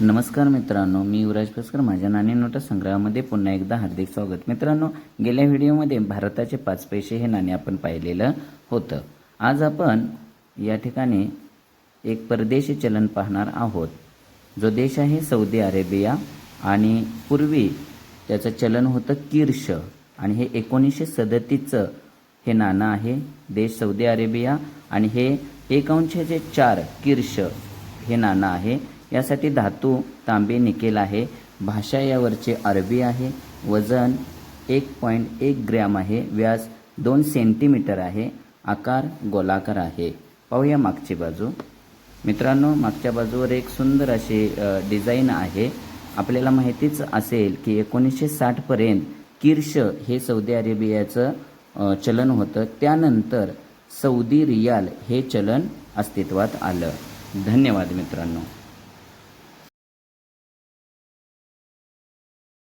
नमस्कार मित्रांनो मी युवराज भास्कर. माझ्या नाणे नोटा संग्रहामध्ये पुन्हा एकदा हार्दिक स्वागत. मित्रांनो गेल्या व्हिडिओमध्ये भारताचे पाच पैसे हे नाणे आपण पाहिलेलं होतं. आज आपण या ठिकाणी एक परदेशी चलन पाहणार आहोत. जो देश आहे सौदी अरेबिया आणि पूर्वी त्याचं चलन होतं किर्श. आणि हे एकोणीसशे सदतीसचं हे नाणं आहे देश सौदी अरेबिया. आणि हे एक जे चार किर्श हे नाणं आहे. यासाठी धातू तांबे निकेल आहे. भाषा यावरचे अरबी आहे. वजन एक पॉईंट एक ग्रॅम आहे. व्यास दोन सेंटीमीटर आहे. आकार गोलाकार आहे. पाहूया मागची बाजू. मित्रांनो मागच्या बाजूवर एक सुंदर अशी डिझाईन आहे. आपल्याला माहितीच असेल की एकोणीसशे साठपर्यंत किर्श हे सौदी अरेबियाचं चलन होतं. त्यानंतर सौदी रियाल हे चलन अस्तित्वात आलं. धन्यवाद मित्रांनो.